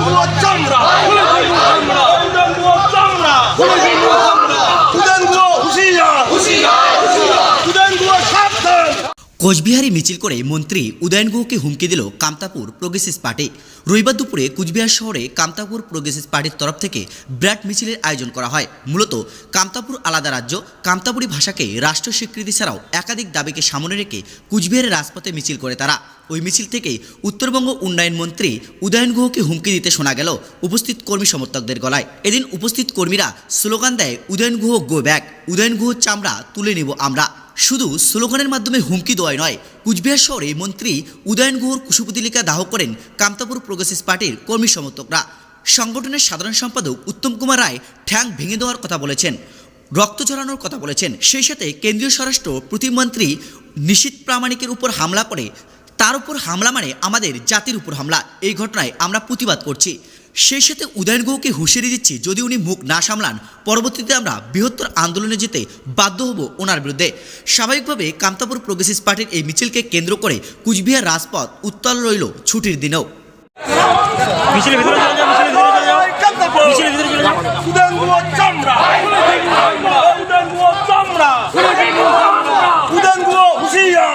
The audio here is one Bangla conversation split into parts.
গুলো চামড়া উদানগুলো চামড়া উদানগুলো হুশিয়ার উদানগুলো সাবধান কোচবিহারে মিছিল করে মন্ত্রী উদয়ন গুহকে হুমকি দিল কামতাপুর প্রোগ্রেসিস পার্টি। রবিবার দুপুরে কুচবিহার শহরে কামতাপুর প্রোগ্রেসিস পার্টির তরফ থেকে বিরাট মিছিলের আয়োজন করা হয়। মূলত কামতাপুর আলাদা রাজ্য, কামতাপুরি ভাষাকে রাষ্ট্র স্বীকৃতি ছাড়াও একাধিক দাবিকে সামনে রেখে কুচবিহারের রাজপথে মিছিল করে তারা। ওই মিছিল থেকেই উত্তরবঙ্গ উন্নয়ন মন্ত্রী উদয়ন গুহকে হুমকি দিতে শোনা গেল উপস্থিত কর্মী সমর্থকদের গলায়। এদিন উপস্থিত কর্মীরা স্লোগান দেয়, উদয়ন গুহ, গো ব্যাক। উদয়ন গুহ চামড়া তুলে নেব আমরা। শুধু স্লোগানের মাধ্যমে হুমকি দেওয়াই নয়, কুচবিহার শহরে মন্ত্রী উদয়ন গুহর কুশপুতলিকা দাহ করেন কামতাপুর প্রগ্রেসিস পার্টির কর্মী সমর্থকরা। সংগঠনের সাধারণ সম্পাদক উত্তম কুমার রায় ঠ্যাং ভেঙে দেওয়ার কথা বলেছেন, রক্ত ঝরানোর কথা বলেছেন। সেই সাথে কেন্দ্রীয় স্বরাষ্ট্র প্রতিমন্ত্রী নিশীত প্রামাণিকের উপর হামলা করে, তার উপর হামলা মানে আমাদের জাতির উপর হামলা। এই ঘটনায় আমরা প্রতিবাদ করছি। সেই সাথে উদয়ন গুহকে হুঁশিয়ে দিচ্ছি যদি উনি মুখ না সামলান পরবর্তীতে আমরা বৃহত্তর আন্দোলনে যেতে বাধ্য হব ওনার বিরুদ্ধে। স্বাভাবিকভাবে কামতাপুর প্রগ্রেসিস পার্টির এই মিছিলকে কেন্দ্র করে কুচবিহার রাজপথ উত্তাল রইল ছুটির দিনেও। মিছিলের ভিতরে চলে যাও মিছিলের ভিতরে চলে যাও। মিছিলের ভিতরে চলে যাও উদানগুলো চামড়া উদানগুলো চামড়া উদানগুলো হুশিয়ার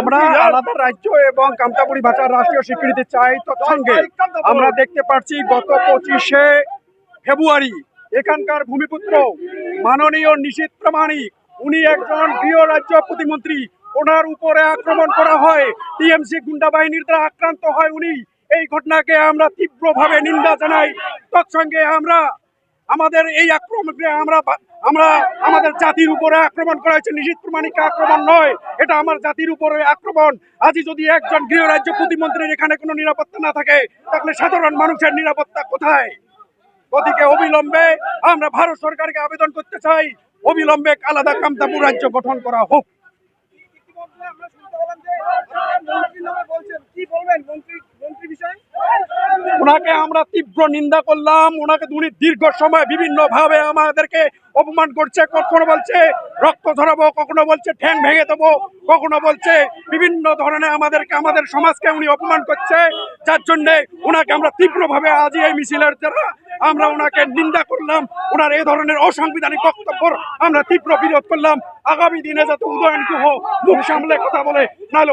আমরা আলাদা রাজ্য এবং কামতাপুরি ভাষার রাষ্ট্রীয় স্বীকৃতি চাই তৎসঙ্গে। আমরা দেখতে পাচ্ছি গত পঁচিশে ফেব্রুয়ারি এখানকার ভূমিপুত্র মাননীয় নিশীত প্রামাণিক। উনি একজন গৃহ রাজ্য প্রতিমন্ত্রী। ওনার উপরে আক্রমণ করা হয়। টিএমসি গুন্ডা বাহিনীর দ্বারা আক্রান্ত হয় উনি। এই ঘটনাকে আমরা তীব্রভাবে নিন্দা জানাই। তৎসঙ্গে আমরা আমাদের এই আক্রমণকে আমরা আমরা আমাদের জাতির উপরে আক্রমণ করা হয়েছে। নিষিদ্ধ প্রমাণিকা আক্রমণ নয়। এটা আমার জাতির উপরে আক্রমণ। আজই যদি একজন গৃহ রাজ্য প্রতিমন্ত্রীর এখানে কোনো নিরাপত্তা না থাকে, তাহলে সাধারণ মানুষের নিরাপত্তা কোথায়? ওদিকে অবিলম্বে আমরা ভারত সরকারকে আবেদন করতে চাই। অবিলম্বে আলাদা কামতাপুর রাজ্য গঠন করা হোক। ওনাকে আমরা তীব্র নিন্দা করলাম। ওনাকে উনি দীর্ঘ সময় বিভিন্ন ভাবে আমাদেরকে অপমান করছে, কখনো বলছে রক্ত ধরাবো কখনো বলছে ঠ্যাং ভেঙে দেবো, কখনো বলছে বিভিন্ন ধরনের আমাদেরকে, আমাদের সমাজকে উনি অপমান করছে। যার জন্যে ওনাকে আমরা তীব্রভাবে আজ এই মিছিলের দ্বারা আমরা ওনাকে নিন্দা করলাম, ওনার এই ধরনের অসাংবিধানিক বক্তব্য আমরা তীব্র বিরোধ করলাম। আগামী দিনে যাতে উদয়ন গুহ মুখ সামলে কথা বলে, নাহলে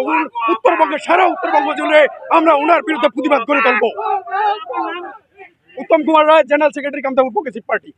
উত্তরবঙ্গে সারা উত্তরবঙ্গ জুড়ে আমরা ওনার বিরুদ্ধে প্রতিবাদ করে তুলব। Uttam Kumar Roy, general secretary Kamtapur progressive party.